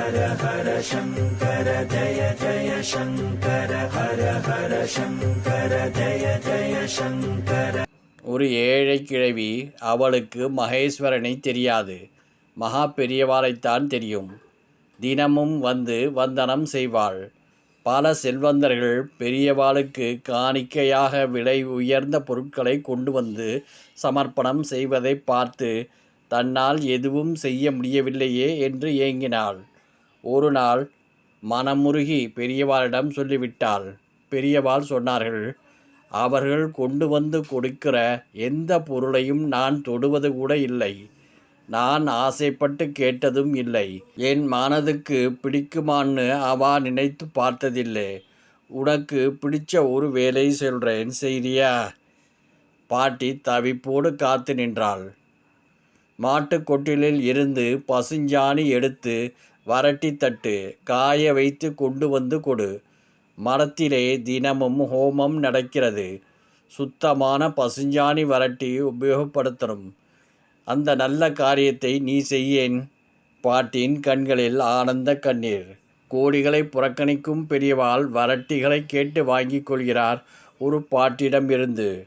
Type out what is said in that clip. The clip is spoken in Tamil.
ஹர ஹர சங்கர ஜய ஜய சங்கர ஹர ஹர சங்கர ஜய ஜய சங்கர. ஒரு ஏழை கிழவி அவளுக்கு மகேஸ்வரனை தெரியாது. மகா பெரியவாளைத்தான் தெரியும். தினமும் வந்து வந்தனம் செய்வாள். பல செல்வந்தர்கள் பெரியவாளுக்கு காணிக்கையாக விலை உயர்ந்த பொருட்களை கொண்டு வந்து சமர்ப்பணம் செய்வதை பார்த்து தன்னால் எதுவும் செய்ய முடியவில்லையே என்று ஏங்கினாள். ஒரு நாள் மனமுருகி பெரியவாளிடம் சொல்லிவிட்டாள். பெரியவாள் சொன்னார்கள் அவர்கள் கொண்டு வந்து கொடுக்கிற எந்த பொருளையும் நான் தொடுவது கூட இல்லை. நான் ஆசைப்பட்டு கேட்டதும் இல்லை. என் மனதுக்கு பிடிக்குமான்னு அவா நினைத்து பார்த்ததில்லை. உனக்கு பிடிச்ச ஒரு வேலை சொல்கிறேன் செய்தியா? பாட்டி தவிப்போடு காத்து நின்றாள். மாட்டுக் கொட்டிலில் இருந்து பசுஞ்சாணி எடுத்து வரட்டி தட்டு காய வைத்து கொண்டு வந்து கொடு. மரத்திலே தினமும் ஹோமம் நடக்கிறது. சுத்தமான பசுஞ்சாணி வரட்டி உபயோகப்படுத்தணும். அந்த நல்ல காரியத்தை நீ செய்யேன். பாட்டின் கண்களில் ஆனந்த கண்ணீர். கோடிகளை புறக்கணிக்கும் பெரியவாள் வரட்டிகளை கேட்டு வாங்கிக் கொள்கிறார். ஒரு பாட்டிடமிருந்து